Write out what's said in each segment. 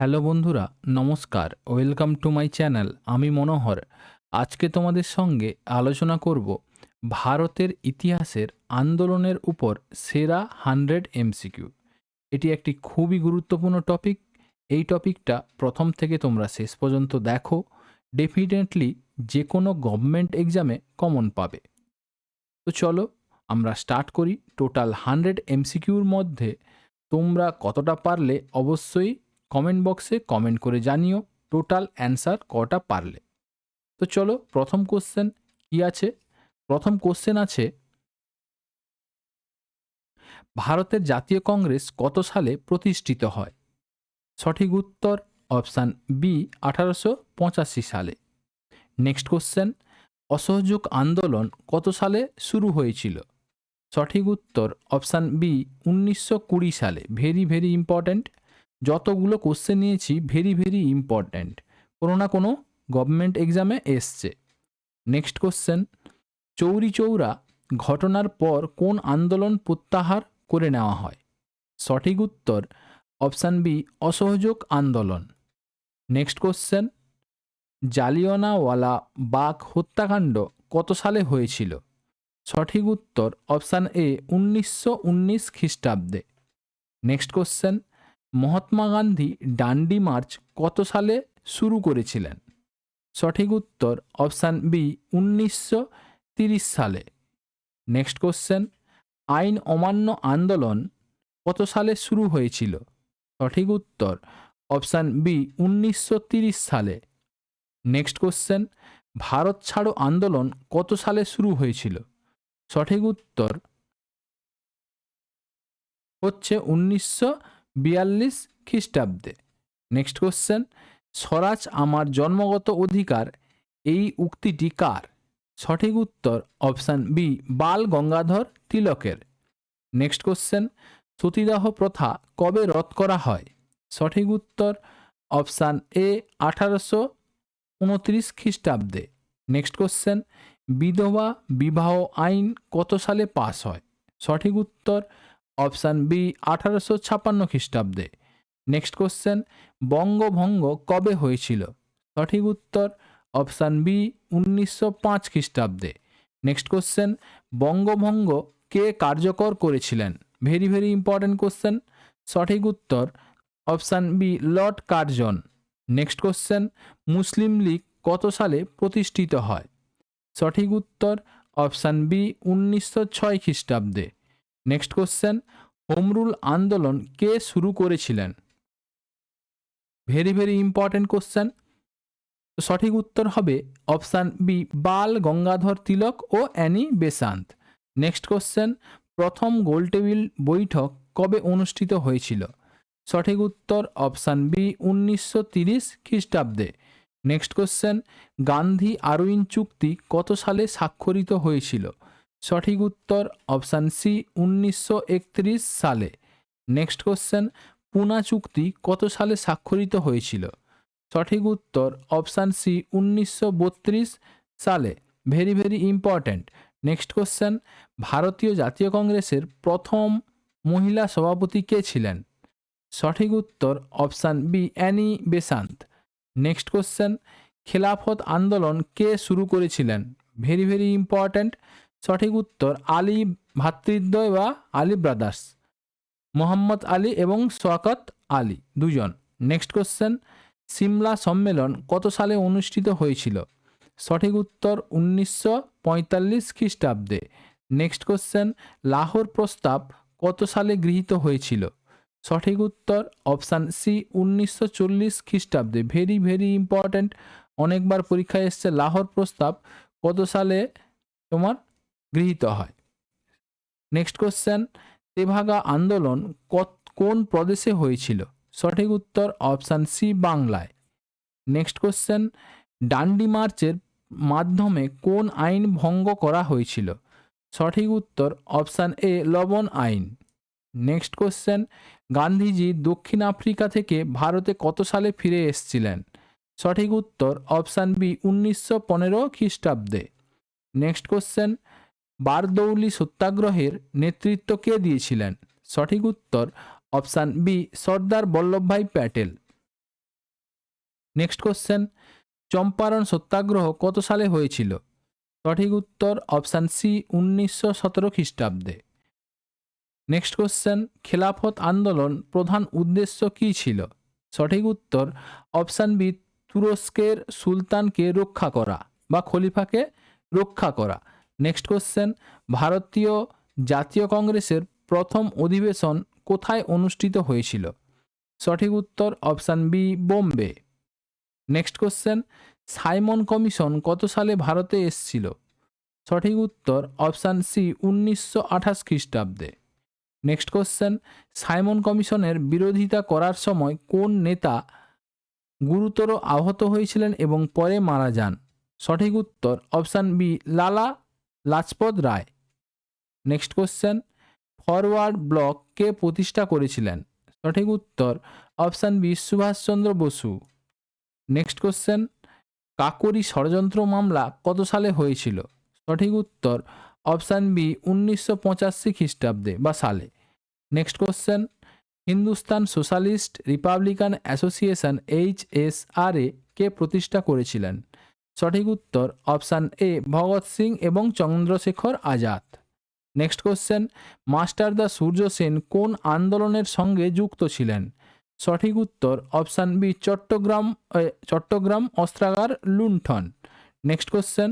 Hello বন্ধুরা, নমস্কার। Welcome to my channel, আমি মনোহর। আজকে তোমাদের সঙ্গে আলোচনা করব ভারতের ইতিহাসের আন্দোলনের উপর সেরা হান্ড্রেড এমসিকিউ। এটি একটি খুবই গুরুত্বপূর্ণ টপিক। এই টপিকটা প্রথম থেকে তোমরা শেষ পর্যন্ত দেখো। ডেফিনেটলি যে কোনো গভর্নমেন্ট এক্সামে কমন পাবে। তো চলো, আমরা স্টার্ট করি। টোটাল হান্ড্রেড এমসিকিউর মধ্যে তোমরা কতটা পারলে অবশ্যই কমেন্ট বক্সে কমেন্ট করে জানিও টোটাল অ্যান্সার কটা পারলে। তো চলো, প্রথম কোশ্চেন কি আছে? প্রথম কোশ্চেন আছে, ভারতের জাতীয় কংগ্রেস কত সালে প্রতিষ্ঠিত হয়? সঠিক উত্তর অপশান বি আঠারোশো পঁচাশি সালে। নেক্সট কোশ্চেন অসহযোগ আন্দোলন কত সালে শুরু হয়েছিল? সঠিক উত্তর অপশান বি উনিশশো কুড়ি সালে। ভেরি ভেরি ইম্পর্ট্যান্ট যতগুলো কোশ্চেন নিয়েছি ভেরি ভেরি ইম্পর্ট্যান্ট কোনো না কোনো গভর্নমেন্ট এক্সামে এসছে। নেক্সট কোশ্চেন চৌরি চৌরা ঘটনার পর কোন আন্দোলন প্রত্যাহার করে নেওয়া হয়? সঠিক উত্তর অপশান বি অসহযোগ আন্দোলন। নেক্সট কোশ্চেন জালিয়ানাওয়ালা বাগ হত্যাকাণ্ড কত সালে হয়েছিল? সঠিক উত্তর অপশান এ উনিশশো উনিশ খ্রিস্টাব্দে। Next question Mahatma Gandhi Dandi march কত সালে শুরু করেছিলেন? সঠিক উত্তর অপশান বি, উনিশশো সালে। নেক্সট কোশ্চেন, আইন অমান্য আন্দোলন কত সালে শুরু হয়েছিল? সঠিক উত্তর অপশান বি, উনিশশো সালে। নেক্সট কোশ্চেন, ভারত ছাড়ো আন্দোলন কত সালে শুরু হয়েছিল? সঠিক উত্তর হচ্ছে উনিশশো বিয়াল্লিশ খ্রিস্টাব্দে। নেক্সট কোশ্চেন স্বরাজ আমার জন্মগত অধিকার, এই উক্তিটি কার? সঠিক উত্তর অপশান বি বাল গঙ্গাধর তিলকের। নেক্সট কোশ্চেন সতীদাহ প্রথা কবে রদ করা হয়? সঠিক উত্তর অপশান এ আঠারোশো উনত্রিশ খ্রিস্টাব্দে। নেক্সট কোশ্চেন বিধবা বিবাহ আইন কত সালে পাস হয়? সঠিক উত্তর অপশান বি, আঠারোশো ছাপ্পান্ন খ্রিস্টাব্দে। নেক্সট কোশ্চেন, বঙ্গভঙ্গ কবে হয়েছিল? সঠিক উত্তর, অপশান বি, উনিশশো পাঁচ খ্রিস্টাব্দে। নেক্সট কোশ্চেন, বঙ্গভঙ্গ কে কার্যকর করেছিলেন? Very very important question. সঠিক উত্তর, option B, Lord Curzon. Next question, Muslim League কত সালে প্রতিষ্ঠিত হয়? সঠিক উত্তর, অপশান বি, উনিশশো ছয় খ্রিস্টাব্দে। নেক্সট কোশ্চেন হোমরুল আন্দোলন কে শুরু করেছিলেন? ভেরি ভেরি ইম্পর্ট্যান্ট কোশ্চেন সঠিক উত্তর হবে অপশান বি বাল, গঙ্গাধর তিলক ও অ্যানি বেসান্ত। নেক্সট কোশ্চেন প্রথম গোলটেবিল বৈঠক কবে অনুষ্ঠিত হয়েছিল? সঠিক উত্তর অপশান বি উনিশশো তিরিশ খ্রিস্টাব্দে। নেক্সট কোশ্চেন গান্ধী আরউইন চুক্তি কত সালে স্বাক্ষরিত হয়েছিল? সঠিক উত্তর অপশান সি, উনিশশো একত্রিশ সালে। নেক্সট কোশ্চেন, পুনা চুক্তি কত সালে স্বাক্ষরিত হয়েছিল? সঠিক উত্তর অপশান সি, উনিশশো বত্রিশ সালে। Very very important. Next question, ভারতীয় জাতীয় কংগ্রেসের প্রথম মহিলা সভাপতি কে ছিলেন? সঠিক উত্তর option B, Annie Besant. Next question, Khilafat আন্দোলন কে শুরু করেছিলেন? Very very important. সঠিক উত্তর আলী ভাতৃদ্বয় বা আলী ব্রাদার্স। মোহাম্মদ আলী এবং শওকত আলী দুজন। নেক্সট কোশ্চেন, সিমলা সম্মেলন কত সালে অনুষ্ঠিত হয়েছিল? সঠিক উত্তর উনিশশো পঁয়তাল্লিশ খ্রিস্টাব্দে। নেক্সট কোশ্চেন, লাহোর প্রস্তাব কত সালে গৃহীত হয়েছিল? সঠিক উত্তর অপশান সি, উনিশশো চল্লিশ খ্রিস্টাব্দে। Very very important. অনেকবার পরীক্ষায় এসছে, লাহোর প্রস্তাব কত সালে তোমার গৃহীত হয়। নেক্সট কোশ্চেন তেভাগা আন্দোলন কোন প্রদেশে হয়েছিল? সঠিক উত্তর অপশান সি বাংলায়। নেক্সট কোশ্চেন ডান্ডি মার্চের মাধ্যমে কোন আইন ভঙ্গ করা হয়েছিল? সঠিক উত্তর অপশান এ লবণ আইন। নেক্সট কোশ্চেন গান্ধীজি দক্ষিণ আফ্রিকা থেকে ভারতে কত সালে ফিরে এসেছিলেন? সঠিক উত্তর অপশান বি উনিশশো পনেরো খ্রিস্টাব্দে। নেক্সট কোশ্চেন বারদৌলি সত্যাগ্রহের নেতৃত্ব কে দিয়েছিলেন? সঠিক উত্তর option B, Sardar Vallabhbhai Patel. Next question, Champaran Satyagraha কত সালে হয়েছিল? সঠিক উত্তর অপশান সি, উনিশশো সতেরো খ্রিস্টাব্দে। নেক্সট কোশ্চেন, খেলাফত আন্দোলন প্রধান উদ্দেশ্য কী ছিল? সঠিক উত্তর অপশান বি, তুরস্কের সুলতানকে রক্ষা করা বা খলিফাকে রক্ষা করা। নেক্সট কোশ্চেন ভারতীয় জাতীয় কংগ্রেসের প্রথম অধিবেশন কোথায় অনুষ্ঠিত হয়েছিল? সঠিক উত্তর option B Bombay next question Simon commission কত সালে ভারতে এসেছিল? সঠিক উত্তর অপশান সি উনিশশো আঠাশ খ্রিস্টাব্দে। নেক্সট কোশ্চেন সাইমন কমিশনের বিরোধিতা করার সময় কোন নেতা গুরুতর আহত হয়েছিলেন এবং পরে মারা যান? সঠিক উত্তর option B Lala Lajpat Rai. Next question Forward Bloc কে প্রতিষ্ঠা করেছিলেন? সঠিক উত্তর, option B Subhashchandra Basu. Next question Kakori ষড়যন্ত্র মামলা কত সালে হয়েছিল? সঠিক উত্তর, অপশান বি, উনিশশো পঁচাশি খ্রিস্টাব্দে বা সালে। Next question Hindustan socialist republican association H S R A কে প্রতিষ্ঠা করেছিলেন? সঠিক উত্তর অপশান এ, ভগৎ সিং এবং Chandrashekhar Azad. Next question, master da Surya Sen কোন আন্দোলনের সঙ্গে যুক্ত ছিলেন? সঠিক উত্তর অপশান বি, চট্টগ্রাম চট্টগ্রাম অস্ত্রাগার, লুণ্ঠন। নেক্সট কোশ্চেন,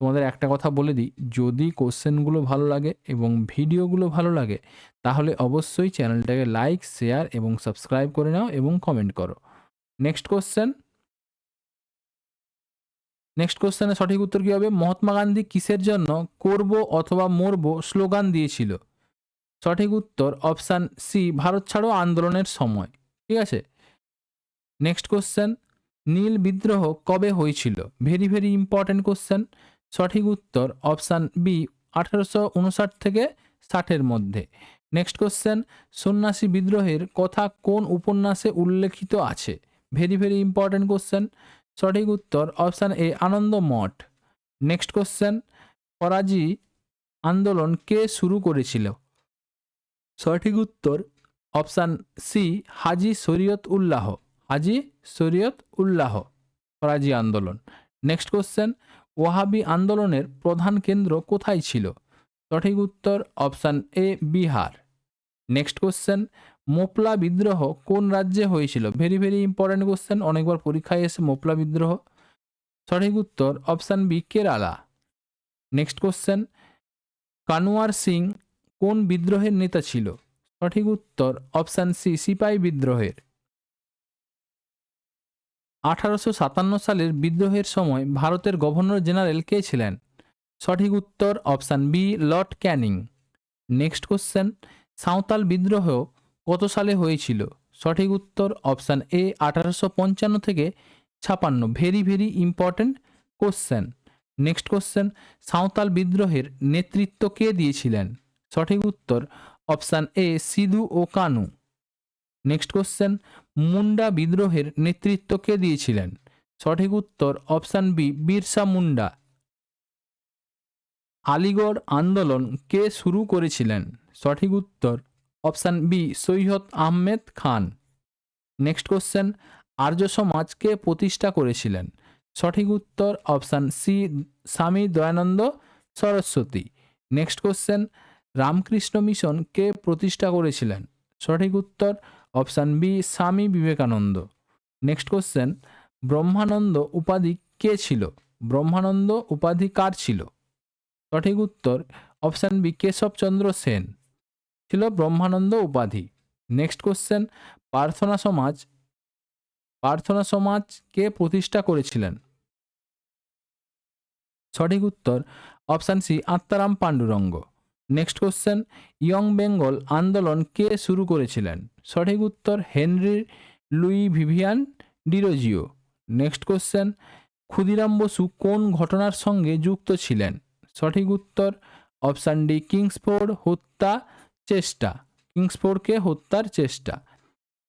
তোমাদের একটা কথা বলে দিই, যদি কোশ্চেনগুলো ভালো লাগে এবং ভিডিওগুলো ভালো লাগে, তাহলে অবশ্যই চ্যানেলটাকে লাইক, শেয়ার এবং সাবস্ক্রাইব করে নাও এবং কমেন্ট করো। নেক্সট কোশ্চেন নেক্সট কোশ্চেনের সঠিক উত্তর কী হবে? মহাত্মা গান্ধী কিসের জন্য করব অথবা মরব স্লোগান দিয়েছিল? সঠিক উত্তর অপশান সি ভারত ছাড়ো আন্দোলনের সময়। ঠিক আছে? নেক্সট কোশ্চেন নীল বিদ্রোহ কবে হয়েছিল? ভেরি ভেরি ইম্পর্ট্যান্ট কোশ্চেন সঠিক উত্তর অপশান বি আঠারোশো উনষাট থেকে ষাটের মধ্যে। নেক্সট কোশ্চেন সন্ন্যাসী বিদ্রোহের কথা কোন উপন্যাসে উল্লেখিত আছে? ভেরি ভেরি ইম্পর্ট্যান্ট কোশ্চেন সঠিক উত্তর option A, Anand Math. Next question, Faraizi আন্দোলন কে শুরু করেছিল? সঠিক উত্তর অপশান সি, হাজি শরীয়ত উল্লাহ হাজি শরীয়ত উল্লাহ ফরাজি আন্দোলন। নেক্সট কোশ্চেন, ওয়াহাবি আন্দোলনের প্রধান কেন্দ্র কোথায় ছিল? সঠিক উত্তর option A, Bihar. Next question Moplah বিদ্রোহ কোন রাজ্যে হয়েছিল? ভেরি ভেরি ইম্পর্ট্যান্ট কোশ্চেন অনেকবার পরীক্ষায় এসে মোপলা বিদ্রোহ। সঠিক উত্তর option B Kerala next question Kunwar Singh কোন বিদ্রোহের নেতা ছিল? সঠিক উত্তর অপশান সি সিপাই বিদ্রোহের। আঠারোশো সাতান্ন সালের বিদ্রোহের সময় ভারতের গভর্নর জেনারেল কে ছিলেন? সঠিক উত্তর option B Lord Canning next question Santhal বিদ্রোহ কত সালে হয়েছিল? সঠিক উত্তর অপশান এ, আঠারোশো পঞ্চান্ন থেকে ছাপান্ন। Very very important question next question Santhal বিদ্রোহের নেতৃত্ব কে দিয়েছিলেন? সঠিক উত্তর অপশান এ, সিধু ও কানু। নেক্সট কোশ্চেন মুন্ডা বিদ্রোহের নেতৃত্ব কে দিয়েছিলেন? সঠিক উত্তর অপশান বি, বিরসা মুন্ডা। আলিগড় আন্দোলন কে শুরু করেছিলেন? সঠিক উত্তর option B Syed Ahmed Khan next question Arya Samaj কে প্রতিষ্ঠা করেছিলেন? সঠিক উত্তর option C Swami Dayanand Saraswati. Next question Ramakrishna Mission কে প্রতিষ্ঠা করেছিলেন? সঠিক উত্তর option B Swami Vivekananda. Next question ব্রহ্মানন্দ উপাধি কে ছিল? ব্রহ্মানন্দ উপাধি কার ছিল? সঠিক উত্তর অপশান বি কেশবচন্দ্র সেন। ছিল ব্রহ্মানন্দ উপাধি। নেক্সট কোশ্চেন প্রার্থনা সমাজ প্রার্থনা সমাজ কে প্রতিষ্ঠা করেছিলেন? সঠিক উত্তর option C Atmaram Pandurang. Next question young Bengal আন্দোলন কে শুরু করেছিলেন? সঠিক উত্তর, Henry Louis Vivian Derozio. Next question Khudiram Basu কোন ঘটনার সঙ্গে যুক্ত ছিলেন? সঠিক উত্তর অপশান ডি কিংসফোর্ড হত্যা চেষ্টা কিংসফোর্ডকে হত্যার চেষ্টা।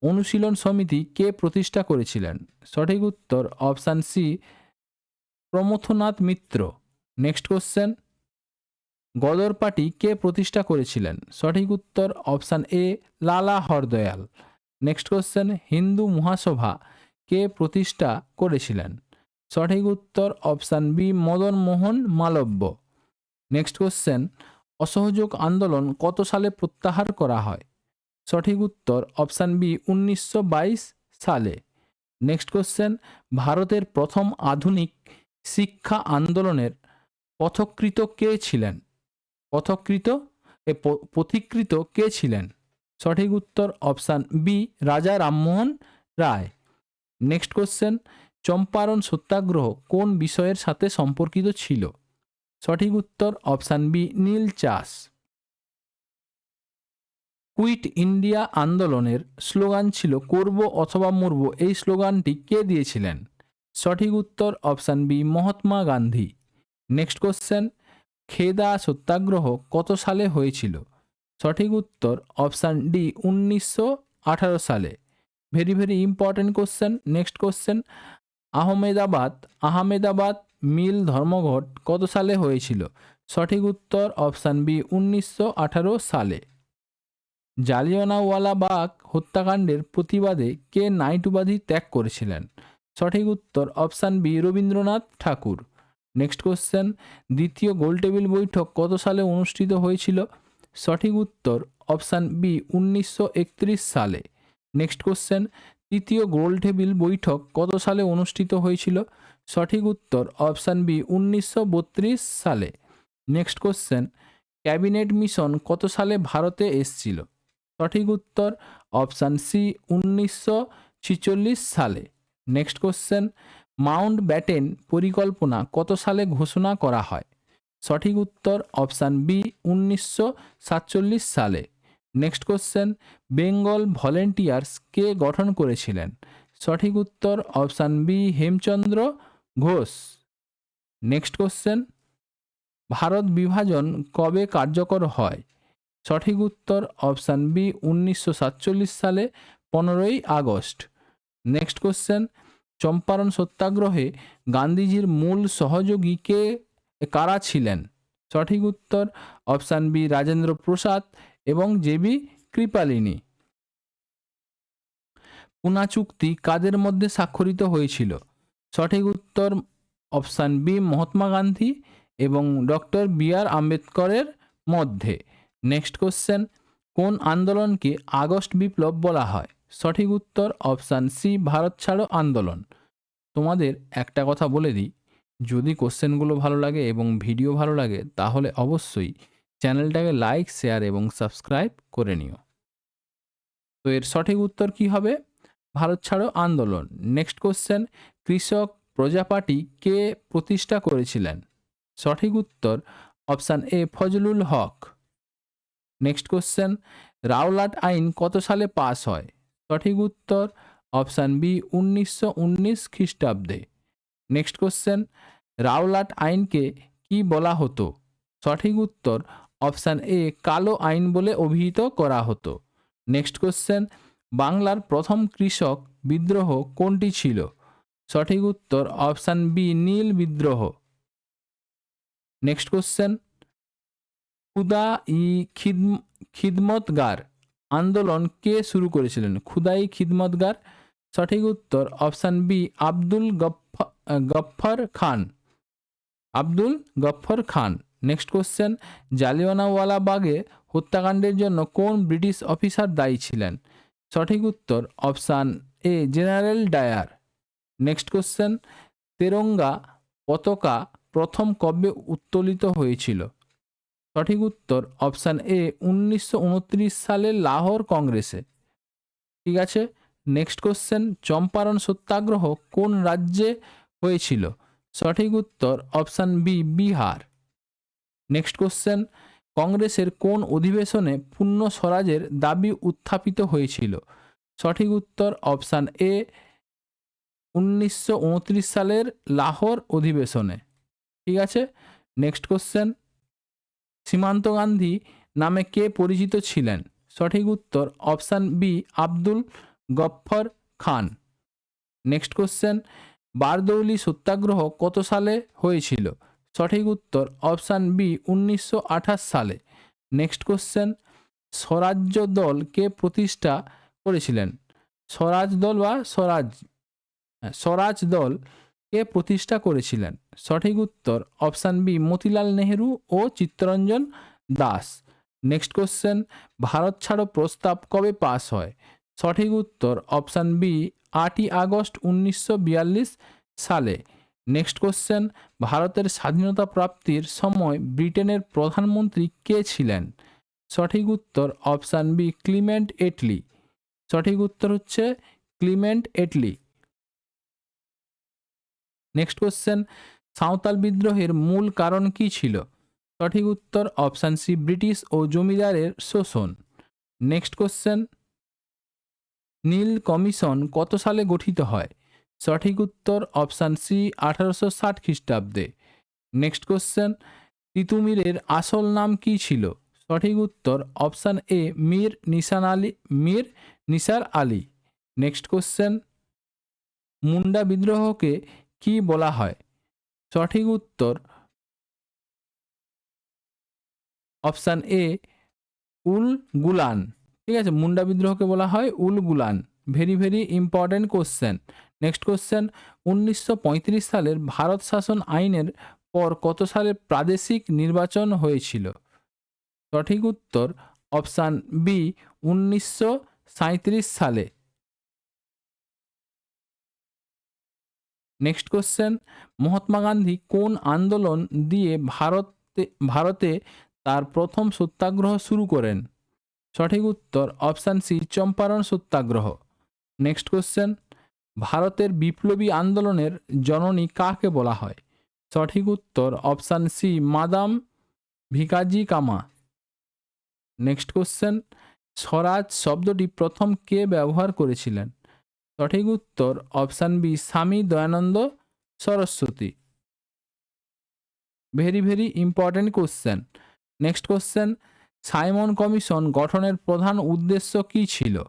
অনুশীলন সমিতি কে প্রতিষ্ঠা করেছিলেন? সঠিক উত্তর option C, Pramathanath Mitra. Next question. Ghadar Party কে প্রতিষ্ঠা করেছিলেন? সঠিক উত্তর অপশান এ, লালা হরদয়াল। নেক্সট কোশ্চেন, হিন্দু মহাসভা কে প্রতিষ্ঠা করেছিলেন? সঠিক উত্তর option B Madan Mohan Malaviya. Next question অসহযোগ আন্দোলন কত সালে প্রত্যাহার করা হয়? সঠিক উত্তর অপশান বি, উনিশশো বাইশ সালে। নেক্সট কোশ্চেন, ভারতের প্রথম আধুনিক শিক্ষা আন্দোলনের পথকৃত কে ছিলেন? পথকৃত? এ পথিকৃত কে ছিলেন? সঠিক উত্তর option B, Raja Rammohan Roy. Next question, Champaran Satyagraha কোন বিষয়ের সাথে সম্পর্কিত ছিল? সঠিক উত্তর অপশান বি, নীল চাষ। কুইট ইন্ডিয়া আন্দোলনের স্লোগান ছিল, করব অথবা মরব এই স্লোগানটি কে দিয়েছিলেন? সঠিক উত্তর option B, Mahatma Gandhi. Next question, Kheda Satyagraha কত সালে হয়েছিল? সঠিক উত্তর অপশান ডি, উনিশশো আঠারো সালে। Very very important question. Next question, Ahmedabad Ahmedabad mill ধর্মঘট কত সালে হয়েছিল? সঠিক উত্তর অপশান বি, উনিশশো আঠারো সালে। জালিয়ানাওয়ালাবাগ হত্যাকাণ্ডের প্রতিবাদে কে নাইট উপাধি ত্যাগ করেছিলেন? সঠিক উত্তর option B, Rabindranath Thakur. Next question, দ্বিতীয় গোলটেবিল বৈঠক কত সালে অনুষ্ঠিত হয়েছিল? সঠিক উত্তর অপশান বি, উনিশশো একত্রিশ সালে। নেক্সট কোশ্চেন, তৃতীয় গোলটেবিল বৈঠক কত সালে অনুষ্ঠিত হয়েছিল? সঠিক উত্তর অপশান বি, উনিশশো বত্রিশ সালে। নেক্সট কোশ্চেন, ক্যাবিনেট মিশন কত সালে ভারতে এসছিল? সঠিক উত্তর অপশান সি, উনিশশো সালে। নেক্সট কোশ্চেন, মাউন্ট ব্যাটেন পরিকল্পনা কত সালে ঘোষণা করা হয়? সঠিক উত্তর অপশান বি, উনিশশো সাতচল্লিশ সালে। নেক্সট কোশ্চেন, বেঙ্গল ভলেন্টিয়ার্স কে গঠন করেছিলেন? সঠিক উত্তর option B, Hemchandra Ghosh. Next question Bharat বিভাজন কবে কার্যকর হয়? সঠিক উত্তর অপশান বি উনিশশো সাতচল্লিশ সালে পনেরোই আগস্ট। নেক্সট কোশ্চেন চম্পারণ সত্যাগ্রহে গান্ধীজির মূল সহযোগী কে, কারা ছিলেন? সঠিক উত্তর অপশান বি রাজেন্দ্র প্রসাদ এবং জেবি কৃপালিনী। পুনা চুক্তি কাদের মধ্যে স্বাক্ষরিত হয়েছিল? সঠিক উত্তর অপশান বি, মহাত্মা গান্ধী এবং ডক্টর বি আর আম্বেদকরের মধ্যে। নেক্সট কোশ্চেন, কোন আন্দোলনকে আগস্ট বিপ্লব বলা হয়? সঠিক উত্তর অপশান সি, ভারত ছাড়ো আন্দোলন। তোমাদের একটা কথা বলে দিই, যদি কোশ্চেনগুলো ভালো লাগে এবং ভিডিও ভালো লাগে, তাহলে অবশ্যই চ্যানেলটাকে লাইক, শেয়ার এবং সাবস্ক্রাইব করে নিও। তো এর সঠিক উত্তর কি হবে? ভারত ছাড়ো আন্দোলন। নেক্সট কোশ্চেন কৃষক প্রজা পার্টি কে প্রতিষ্ঠা করেছিলেন। সঠিক উত্তর, option A, Fazlul Haq. Next question, Rowlatt আইন কত সালে পাস হয়? সঠিক উত্তর, অপশান বি, উনিশশো উনিশ খ্রিস্টাব্দে। নেক্সট কোশ্চেন, রাওলাট আইনকে কি বলা হতো? সঠিক উত্তর, অপশান এ, কালো আইন বলে অভিহিত করা হতো। নেক্সট কোশ্চেন, বাংলার প্রথম কৃষক বিদ্রোহ কোনটি ছিল? সঠিক উত্তর অপশান বি নীল বিদ্রোহ। Next question. খুদা ই খিদম খিদমতগার আন্দোলন কে শুরু করেছিলেন? খুদাই খিদমতগার। সঠিক উত্তর অপশান বি আব্দুল গফফ- আহ, খান। আব্দুল গফফর খান। Next question. জালিয়ানাওয়ালা বাগে হত্যাকাণ্ডের জন্য কোন ব্রিটিশ অফিসার দায়ী ছিলেন? সঠিক উত্তর option A general Dyer. Next question তেরঙ্গা পতাকা প্রথম কবে উত্তোলিত হয়েছিল? সঠিক উত্তর অপশান এ উনিশশো উনত্রিশ সালে লাহোর কংগ্রেসে। ঠিক আছে? নেক্সট কোশ্চেন চম্পারণ সত্যাগ্রহ কোন রাজ্যে হয়েছিল? সঠিক উত্তর option B Bihar. Next question কংগ্রেসের কোন অধিবেশনে পূর্ণ স্বরাজের দাবি উত্থাপিত হয়েছিল? সঠিক উত্তর অপশান এ উনিশশো উনত্রিশ সালের লাহোর অধিবেশনে। ঠিক আছে? নেক্সট কোশ্চেন সীমান্ত গান্ধী নামে কে পরিচিত ছিলেন? সঠিক উত্তর option B, Abdul Ghaffar Khan. Next question Bardoli Satyagraha কত সালে হয়েছিল? সঠিক উত্তর অপশান বি, উনিশশো আঠাশ সালে। নেক্সট কোশ্চেন স্বরাজ্য দল কে প্রতিষ্ঠা করেছিলেন? স্বরাজ দল বা স্বরাজ স্বরাজ দল কে প্রতিষ্ঠা করেছিলেন? সঠিক উত্তর অপশান বি, মতিলাল নেহেরু ও চিত্তরঞ্জন দাস। নেক্সট কোশ্চেন, ভারত ছাড়ো প্রস্তাব কবে পাস হয়? সঠিক উত্তর অপশান বি, আটই আগস্ট উনিশশো বিয়াল্লিশ সালে। নেক্সট কোশ্চেন, ভারতের স্বাধীনতা প্রাপ্তির সময় ব্রিটেনের প্রধানমন্ত্রী কে ছিলেন? সঠিক উত্তর অপশান বি, ক্লিমেন্ট এটলি। সঠিক উত্তর হচ্ছে Clement Attlee. Next question Santhal বিদ্রোহের মূল কারণ কি ছিল? সঠিক উত্তর অপশান সি ব্রিটিশ ও জমিদারের শোষণ। নেক্সট কোশ্চেন নীল কমিশন কত সালে গঠিত হয়? সঠিক উত্তর অপশান সি আঠারোশো ষাট খ্রিস্টাব্দে। নেক্সট কোশ্চেন তিতুমিরের আসল নাম কি ছিল? সঠিক উত্তর option A Mir Nishan Ali, Mir Nisar Ali. Next question Munda বিদ্রোহকে কি বলা হয়? সঠিক উত্তর অপশান এ, উল গুলান। ঠিক আছে, মুন্ডা বিদ্রোহকে বলা হয় Ulgulan. Very very important question next question উনিশশো পঁয়ত্রিশ সালের ভারত শাসন আইনের পর কত সালে প্রাদেশিক নির্বাচন হয়েছিল? সঠিক উত্তর অপশান বি, উনিশশো সাঁইত্রিশ সালে। নেক্সট কোশ্চেন মহাত্মা গান্ধী কোন আন্দোলন দিয়ে ভারতে ভারতে তার প্রথম সত্যাগ্রহ শুরু করেন? সঠিক উত্তর option C, Champaran Satyagraha. Next question ভারতের বিপ্লবী আন্দোলনের জননী কাকে বলা হয়? সঠিক উত্তর অপশান সি, মাদাম ভিকাজি কামা। নেক্সট কোশ্চেন স্বরাজ শব্দটি প্রথম কে ব্যবহার করেছিলেন? সঠিক উত্তর option B, Swami Dayanand Saraswati. Very very important question next question Simon commission গঠনের প্রধান উদ্দেশ্য কী ছিল?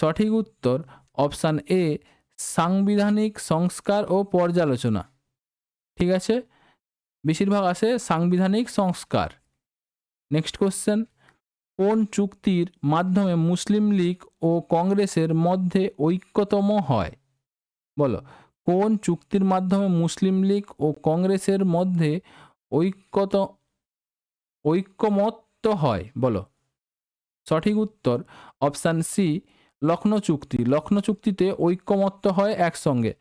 সঠিক উত্তর অপশান এ, সাংবিধানিক সংস্কার ও পর্যালোচনা। ঠিক আছে? বেশিরভাগ আসে সাংবিধানিক সংস্কার। নেক্সট কোশ্চেন কোন চুক্তির মাধ্যমে মুসলিম লীগ ও কংগ্রেসের মধ্যে ঐক্যতম হয়? বলো, কোন চুক্তির মাধ্যমে মুসলিম লীগ ও কংগ্রেসের মধ্যে ঐক্যত, ঐক্যমত্য হয়? বলো। সঠিক উত্তর, অপশান সি লক্ষ্ণৌ চুক্তি। লক্ষ্ণৌ চুক্তিতে ঐক্যমত্য হয় একসঙ্গে।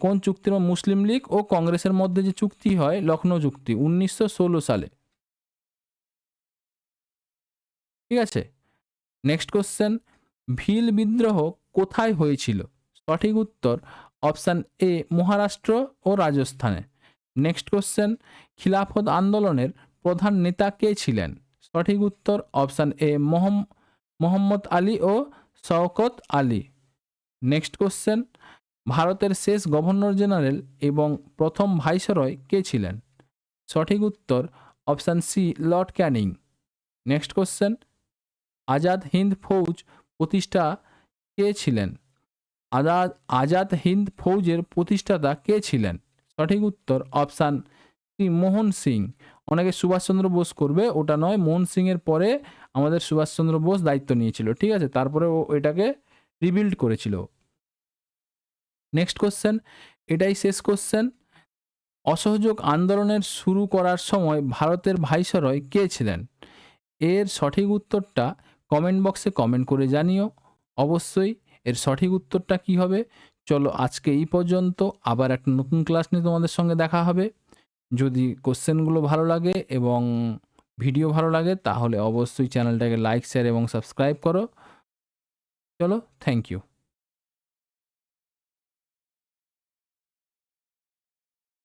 কোন চুক্তির মুসলিম লীগ ও কংগ্রেসের মধ্যে যে চুক্তি হয়? লক্ষ্ণৌ চুক্তি, উনিশশো ষোলো সালে। ঠিক আছে? নেক্সট কোশ্চেন ভিল বিদ্রোহ কোথায় হয়েছিল? সঠিক উত্তর অপশান এ মহারাষ্ট্র ও রাজস্থানে। নেক্সট কোশ্চেন খিলাফত আন্দোলনের প্রধান নেতা কে ছিলেন? সঠিক উত্তর অপশান এ মোহাম, মোহাম্মদ আলী ও শওকত আলী। নেক্সট কোশ্চেন ভারতের শেষ গভর্নর জেনারেল এবং প্রথম ভাইসরয় কে ছিলেন? সঠিক উত্তর option C Lord Canning. Next question Azad Hind Fauj প্রতিষ্ঠা কে ছিলেন? আজাদ আজাদ হিন্দ ফৌজের প্রতিষ্ঠাতা কে ছিলেন? সঠিক উত্তর অপশান সি, মোহন সিং। অনেকে সুভাষচন্দ্র বোস করবে, ওটা নয়, মোহন সিংয়ের পরে আমাদের সুভাষচন্দ্র বোস দায়িত্ব নিয়েছিল, ঠিক আছে? তারপরে ও এটাকে রিবিল্ড করেছিল। নেক্সট কোশ্চেন এটাই শেষ কোশ্চেন অসহযোগ আন্দোলনের শুরু করার সময় ভারতের ভাইসরয় কে ছিলেন? এর সঠিক উত্তরটা কমেন্ট বক্সে কমেন্ট করে জানিও। অবশ্যই এর সঠিক উত্তরটা কি হবে? চলো আজকে এই পর্যন্ত। আবার একটা নতুন ক্লাস নিয়ে তোমাদের সঙ্গে দেখা হবে। যদি কোশ্চেনগুলো ভালো লাগে এবং ভিডিও ভালো লাগে, তাহলে অবশ্যই চ্যানেলটাকে লাইক শেয়ার এবং সাবস্ক্রাইব করো। চলো থ্যাংক ইউ